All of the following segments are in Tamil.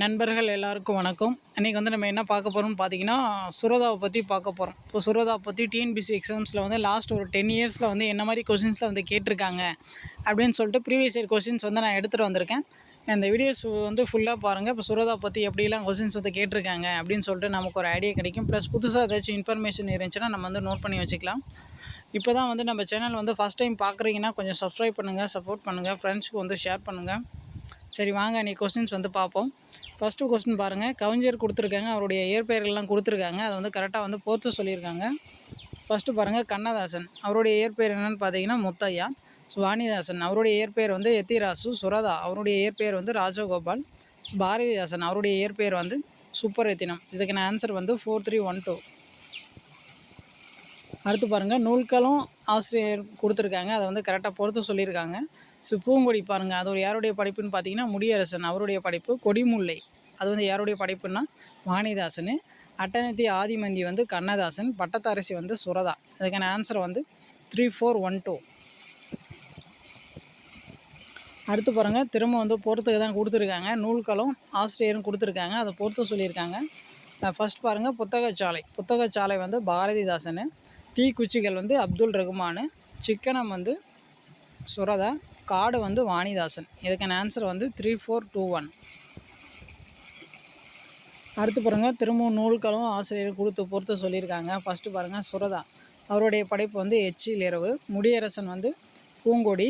நண்பர்கள் எல்லாருக்கும் வணக்கம். இன்றைக்கி வந்து நம்ம என்ன பார்க்க போகிறோம்னு பார்த்தீங்கன்னா சுரதாவை பற்றி பார்க்க போகிறோம் இப்போ சுரதா பற்றி டிஎன்பிசி எக்ஸாம்ஸில் வந்து லாஸ்ட் ஒரு டென் இயர்ஸில் வந்து என்ன மாதிரி கொஷின்ஸில் வந்து கேட்டிருக்காங்க அப்படின்னு சொல்லிட்டு ப்ரீவியஸ் இயர் கொஷின்ஸ் வந்து நான் எடுத்துகிட்டு வந்திருக்கேன். இந்த வீடியோஸ் வந்து ஃபுல்லாக பாருங்கள் இப்போ சுரதா பற்றி எப்படிலாம் கொஷின்ஸ் வந்து கேட்டிருக்காங்க அப்படின்னு சொல்லிட்டு நமக்கு ஒரு ஐடியா கிடைக்கும். ப்ளஸ் புதுசாக ஏதாச்சும் இன்ஃபர்மேஷன் இருந்துச்சுன்னா நம்ம வந்து நோட் பண்ணி வச்சுக்கலாம். இப்போ தான் வந்து நம்ம சேனல் வந்து ஃபஸ்ட் டைம் பார்க்குறீங்கன்னா கொஞ்சம் சப்ஸ்கிரைப் பண்ணுங்கள் சப்போர்ட் பண்ணுங்கள் ஃப்ரெண்ட்ஸ்க்கு வந்து ஷேர் பண்ணுங்கள் சரி வாங்க நீ கொஸ்டின்ஸ் வந்து பார்ப்போம். ஃபஸ்ட்டு கொஸ்டின் பாருங்கள் கவிஞர் கொடுத்துருக்காங்க. அவருடைய இயற்பெயர்கள்லாம் கொடுத்துருக்காங்க. அதை வந்து கரெக்டாக வந்து போர்த்து சொல்லியிருக்காங்க. ஃபஸ்ட்டு பாருங்கள் கண்ணதாசன். அவருடைய இயற்பெயர் என்னென்னு பார்த்தீங்கன்னா முத்தையா வாணிதாசன் அவருடைய இயற்பெயர் வந்து எத்திராசு சுரதா. அவருடைய இயற்பெயர் வந்து ராஜகோபால் பாரதிதாசன். அவருடைய இயற்பெயர் வந்து சுப்பரத்தினம். இதுக்கான ஆன்சர் வந்து ஃபோர் த்ரீ ஒன் டூ அடுத்து பாருங்கள் நூல்களும் ஆசிரியர் கொடுத்துருக்காங்க. அதை வந்து கரெக்டாக பொறுத்து சொல்லியிருக்காங்க. ஸோ பூங்கொடி பாருங்கள் அது ஒரு யாருடைய படைப்புன்னு பார்த்தீங்கன்னா முடியரசன் அவருடைய படைப்பு. கொடிமுல்லை அது வந்து யாருடைய படைப்புன்னா வாணிதாசன். அட்டனத்தி ஆதிமந்தி வந்து கண்ணதாசன் பட்டத்தரசி வந்து சுரதா. அதுக்கான ஆன்சர் வந்து த்ரீ ஃபோர் ஒன் டூ அடுத்து பாருங்கள் திரும்ப வந்து பொறுத்துக்கு தான் கொடுத்துருக்காங்க. நூல்களும் ஆசிரியரும் கொடுத்துருக்காங்க. அதை பொறுத்து சொல்லியிருக்காங்க. ஃபஸ்ட் பாருங்கள் புத்தகச்சாலை. புத்தகச்சாலை வந்து பாரதிதாசன். தீக்குச்சிகள் வந்து அப்துல் ரகுமான் சிக்கனம் வந்து சுரதா காடு வந்து வாணிதாசன். இதுக்கான ஆன்சர் வந்து த்ரீ ஃபோர் டூ ஒன் அடுத்து பாருங்கள் திரும்பவும் நூல்களும் ஆசிரியர் கொடுத்து பொறுத்து சொல்லியிருக்காங்க. ஃபஸ்ட்டு பாருங்கள் சுரதா. அவருடைய படைப்பு வந்து எச்சில் இரவு முடியரசன் வந்து பூங்கொடி.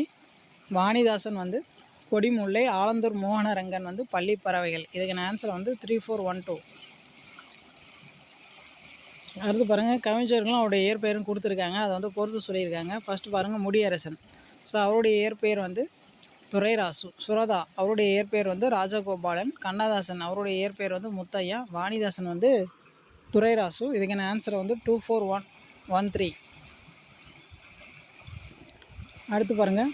வாணிதாசன் வந்து கொடிமுல்லை. ஆலந்தூர் மோகனரங்கன் வந்து பள்ளி பறவைகள். இதுக்கான ஆன்சர் வந்து த்ரீ ஃபோர் ஒன் டூ அடுத்து பாருங்கள் கவிஞர்களும் அவருடைய இயற்பெயரும் கொடுத்துருக்காங்க. அதை வந்து பொறுத்து சொல்லியிருக்காங்க. ஃபஸ்ட்டு பாருங்கள் முடியரசன். ஸோ அவருடைய இயற்பெயர் வந்து துரைராசு. சுரதா அவருடைய இயற்பெயர் வந்து ராஜகோபாலன். கண்ணதாசன் அவருடைய இயற்பெயர் வந்து முத்தையா. வாணிதாசன் வந்து துரைராசு. இதுக்கான ஆன்சர் வந்து two four one one three அடுத்து பாருங்கள்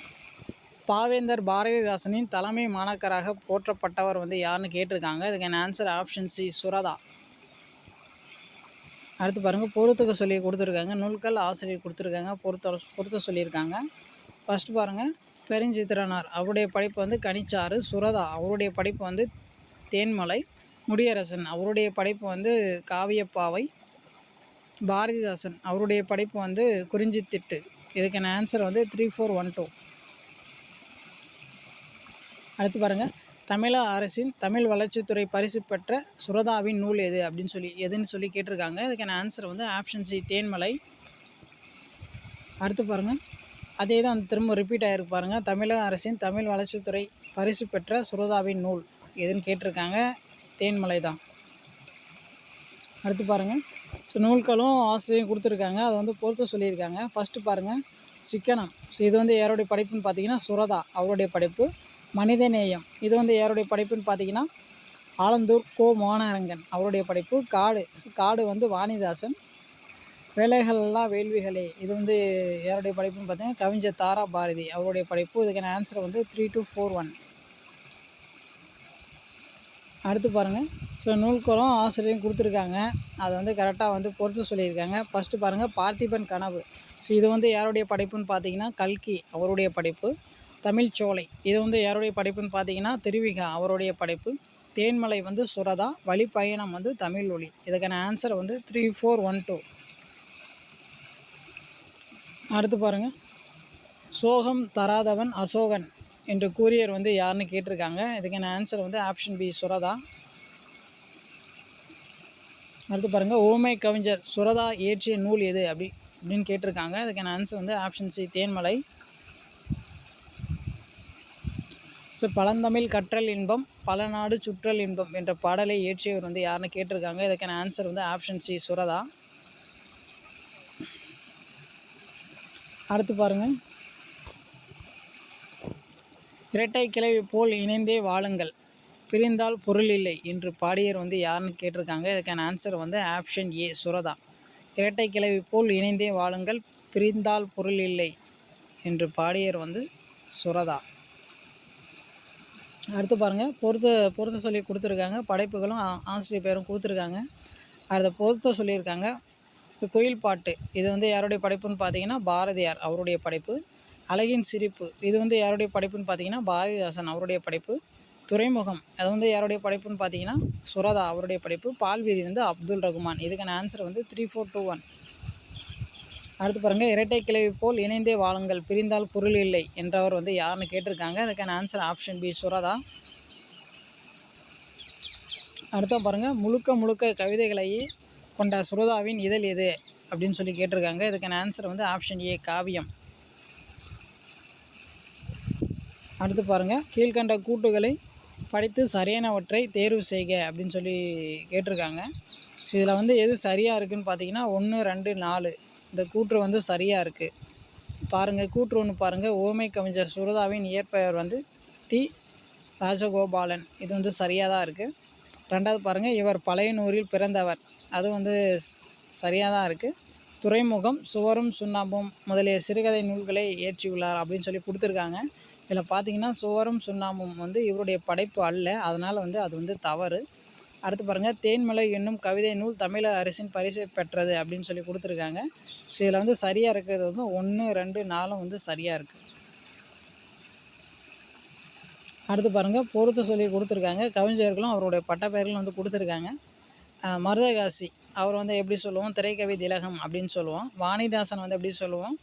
பாவேந்தர் பாரதிதாசனின் தலைமை மாணாக்கராக போற்றப்பட்டவர் வந்து யாருன்னு கேட்டிருக்காங்க. இதுக்கான ஆன்சர் ஆப்ஷன் சி சுரதா. அடுத்து பாருங்கள் பொறுத்துக்க சொல்லி கொடுத்துருக்காங்க. நூல்கள் ஆசிரியர் கொடுத்துருக்காங்க. பொறுத்த பொறுத்த சொல்லியிருக்காங்க. ஃபஸ்ட்டு பாருங்கள் பெருஞ்சித்திரனார். அவருடைய படைப்பு வந்து கனிச்சாறு சுரதா. அவருடைய படைப்பு வந்து தேன்மலை முடியரசன். அவருடைய படைப்பு வந்து காவியப்பாவை பாரதிதாசன். அவருடைய படைப்பு வந்து குறிஞ்சித்திட்டு. இதுக்கான ஆன்சர் வந்து த்ரீ ஃபோர் ஒன் டூ அடுத்து பாருங்கள் தமிழக அரசின் தமிழ் வளர்ச்சித்துறை பரிசு பெற்ற சுரதாவின் நூல் எது அப்படின்னு சொல்லி எதுன்னு சொல்லி கேட்டிருக்காங்க. அதுக்கான ஆன்சர் வந்து ஆப்ஷன் சி தேன்மலை. அடுத்து பாருங்கள் அதே தான் திரும்ப ரிப்பீட் ஆகிருக்கு பாருங்கள் தமிழக அரசின் தமிழ் வளர்ச்சித்துறை பரிசு பெற்ற சுரதாவின் நூல் எதுன்னு கேட்டிருக்காங்க. தேன்மலை தான். அடுத்து பாருங்கள் ஸோ நூல்களும் ஆசிரியரும் கொடுத்துருக்காங்க. அதை வந்து பொறுத்து சொல்லியிருக்காங்க. ஃபஸ்ட்டு பாருங்கள் சிக்கனம். ஸோ இது வந்து யாருடைய படைப்புன்னு பார்த்தீங்கன்னா சுரதா அவருடைய படைப்பு. மனிதநேயம். இது வந்து யாருடைய படைப்புன்னு பார்த்தீங்கன்னா ஆலந்தூர் கோ மோனரங்கன் அவருடைய படைப்பு. காடு காடு வந்து வாணிதாசன். வேலைகள்லாம் வேள்விகளே. இது வந்து யாருடைய படைப்புன்னு பார்த்தீங்கன்னா கவிஞர் தாரா பாரதி அவருடைய படைப்பு. இதுக்கான ஆன்சர் வந்து த்ரீ டூ ஃபோர் ஒன் அடுத்து பாருங்கள் ஸோ நூல்கோலம் ஆசிரியரும் கொடுத்துருக்காங்க. அதை வந்து கரெக்டாக வந்து பொறுத்து சொல்லியிருக்காங்க. ஃபஸ்ட்டு பாருங்கள் பார்த்திபன் கனவு. ஸோ இது வந்து யாருடைய படைப்புன்னு பார்த்தீங்கன்னா கல்கி அவருடைய படைப்பு. தமிழ் சோலை. இது வந்து யாருடைய படைப்புன்னு பார்த்தீங்கன்னா திருவிகா அவருடைய படைப்பு. தேன்மலை வந்து சுரதா வழிப்பயணம் வந்து தமிழ் ஒளி. இதுக்கான ஆன்சர் வந்து த்ரீ ஃபோர் ஒன் டூ அடுத்து பாருங்கள் சோகம் தராதவன் அசோகன் என்று கூறியர் வந்து யாருன்னு கேட்டிருக்காங்க. இதுக்கான ஆன்சர் வந்து ஆப்ஷன் பி சுரதா. அடுத்து பாருங்கள் ஓமை கவிஞர் சுரதா இயற்றிய நூல் எது அப்படி அப்படின்னு கேட்டிருக்காங்க. அதுக்கான ஆன்சர் வந்து ஆப்ஷன் சி தேன்மலை. ஸோ பழந்தமிழ் கற்றல் இன்பம் பல நாடு சுற்றல் இன்பம் என்ற பாடலை இயற்றியவர் வந்து யாருன்னு கேட்டிருக்காங்க. இதுக்கான ஆன்சர் வந்து ஆப்ஷன் சி சுரதா. அடுத்து பாருங்கள் இரட்டை கிளவி போல் இணைந்தே வாழுங்கள் பிரிந்தால் பொருள் இல்லை என்று பாடியர் வந்து யாருன்னு கேட்டிருக்காங்க. இதுக்கான ஆன்சர் வந்து ஆப்ஷன் ஏ சுரதா. இரட்டை கிளவி போல் இணைந்தே வாழுங்கள் பிரிந்தால் பொருள் இல்லை என்று பாடியர் வந்து சுரதா. அடுத்து பாருங்கள் பொறுத்த பொறுத்த சொல்லி கொடுத்துருக்காங்க. படைப்புகளும் ஆசிரியர் பேரும் கொடுத்துருக்காங்க. அதை பொறுத்த சொல்லியிருக்காங்க. குயில் பாட்டு. இது வந்து யாருடைய படைப்புன்னு பார்த்தீங்கன்னா பாரதியார் அவருடைய படைப்பு. அழகின் சிரிப்பு. இது வந்து யாருடைய படைப்புன்னு பார்த்தீங்கன்னா பாரதிதாசன் அவருடைய படைப்பு. துறைமுகம். அது வந்து யாருடைய படைப்புன்னு பார்த்தீங்கன்னா சுரதா அவருடைய படைப்பு. பால்வீதி வந்து அப்துல் ரகுமான். இதுக்கான ஆன்சர் வந்து த்ரீ ஃபோர் டூ ஒன் அடுத்து பாருங்கள் இரட்டை கிளவி போல் இணைந்தே வாழுங்கள் பிரிந்தால் பொருள் இல்லை என்றவர் வந்து யாருன்னு கேட்டிருக்காங்க. அதுக்கான ஆன்சர் ஆப்ஷன் பி சுரதா. அடுத்த பாருங்கள் முழுக்க முழுக்க கவிதைகளை கொண்ட சுரதாவின் இதழ் எது அப்படின்னு சொல்லி கேட்டிருக்காங்க. இதுக்கான ஆன்சர் வந்து ஆப்ஷன் ஏ காவியம். அடுத்து பாருங்கள் கீழ்கண்ட கூட்டுகளை படித்து சரியானவற்றை தேர்வு செய்க அப்படின்னு சொல்லி கேட்டிருக்காங்க. ஸோ இதில் வந்து எது சரியாக இருக்குதுன்னு பார்த்தீங்கன்னா ஒன்று ரெண்டு நாலு. இந்த கூற்று வந்து சரியாக இருக்குது பாருங்கள் கூற்று ஒன்று பாருங்கள் ஓமை கவிஞர் சுரதாவின் இயற்பெயர் வந்து தி. ராஜகோபாலன். இது வந்து சரியாக தான் இருக்குது ரெண்டாவது பாருங்கள் இவர் பழையனூரில் பிறந்தவர். அது வந்து சரியாக தான் இருக்குது துறைமுகம் சுவரும் சுண்ணாம்பும் முதலிய சிறுகதை நூல்களை இயற்றியுள்ளார் அப்படின்னு சொல்லி கொடுத்துருக்காங்க. இதில் பார்த்தீங்கன்னா சுவரும் சுண்ணாம்பும் வந்து இவருடைய படைப்பு அல்ல. அதனால் வந்து அது வந்து தவறு. அடுத்து பாருங்கள் தேன்மலை என்னும் கவிதை நூல் தமிழக அரசின் பரிசு பெற்றது அப்படின்னு சொல்லி கொடுத்துருக்காங்க. ஸோ இதில் வந்து சரியாக இருக்கிறது வந்து ஒன்று ரெண்டு நாலும் வந்து சரியாக இருக்குது அடுத்து பாருங்கள் பொறுத்து சொல்லி கொடுத்துருக்காங்க. கவிஞர்களும் அவருடைய பட்டப்பெயர்களும் வந்து கொடுத்துருக்காங்க. மருதகாசி அவர் வந்து எப்படி சொல்லுவோம்? திரைக்கவி திலகம் அப்படின்னு சொல்லுவோம். வாணிதாசன் வந்து எப்படி சொல்லுவோம்?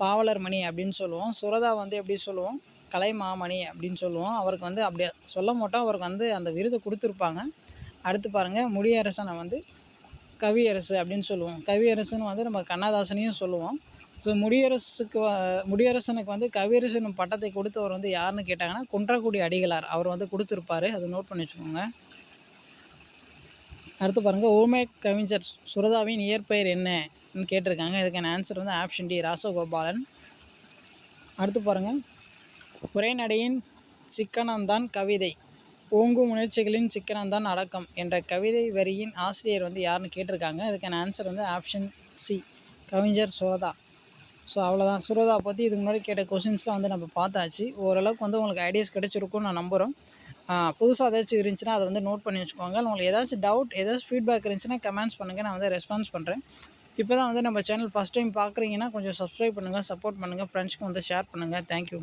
பாவலர் மணி அப்படின்னு சொல்லுவோம். சுரதா வந்து எப்படி சொல்லுவோம்? கலைமாமணி அப்படின்னு சொல்லுவோம். அவருக்கு வந்து அப்படியே சொல்ல மாட்டோம். அவருக்கு வந்து அந்த விருதை கொடுத்துருப்பாங்க. அடுத்து பாருங்கள் முடியரசனை வந்து கவியரசு அப்படின்னு சொல்லுவோம். கவியரசுன்னு வந்து நம்ம கண்ணதாசனையும் சொல்லுவோம். ஸோ முடியரசுக்கு முடியரசனுக்கு வந்து கவியரசன் பட்டத்தை கொடுத்தவர் வந்து யாருன்னு கேட்டாங்கன்னா குன்றக்குடி அடிகளார். அவர் வந்து கொடுத்துருப்பாரு. அதை நோட் பண்ணி வச்சுக்கோங்க. அடுத்து பாருங்கள் ஓமே கவிஞர் சுரதாவின் இயற்பெயர் என்னன்னு கேட்டிருக்காங்க. இதுக்கான ஆன்சர் வந்து ஆப்ஷன் டி ராசகோபாலன். அடுத்து பாருங்கள் உரைநடையின் சிக்கனம்தான் கவிதை. ஓங்கும் உணர்ச்சிகளின் சிக்கனம்தான் அடக்கம் என்ற கவிதை வரியின் ஆசிரியர் வந்து யாருன்னு கேட்டிருக்காங்க. இதுக்கான ஆன்சர் வந்து ஆப்ஷன் சி கவிஞர் சுரதா. ஸோ அவ்வளோதான் சுரதா பற்றி இதுக்கு முன்னாடி கேட்ட கொஷின்ஸ்லாம் வந்து நம்ம பார்த்தாச்சு. ஓரளவுக்கு வந்து உங்களுக்கு ஐடியாஸ் கிடைச்சிருக்கும்னு நான் நம்புகிறோம் புதுசாக ஏதாச்சும் இருந்துச்சுன்னா அதை வந்து நோட் பண்ணி வச்சுக்கோங்க. உங்களுக்கு ஏதாச்சும் டவுட் ஏதாச்சும் ஃபீட்பேக் இருந்துச்சுன்னா கமெண்ட்ஸ் பண்ணுங்கள் நான் வந்து ரெஸ்பான்ஸ் பண்ணுறேன் இப்போ தான் வந்து நம்ம சேனல் ஃபஸ்ட் டைம் பார்க்குறீங்கன்னா கொஞ்சம் சப்ஸ்கிரைப் பண்ணுங்கள் சப்போர்ட் பண்ணுங்கள் ஃப்ரெண்ட்ஸ்க்கு வந்து ஷேர் பண்ணுங்கள் தேங்க்யூ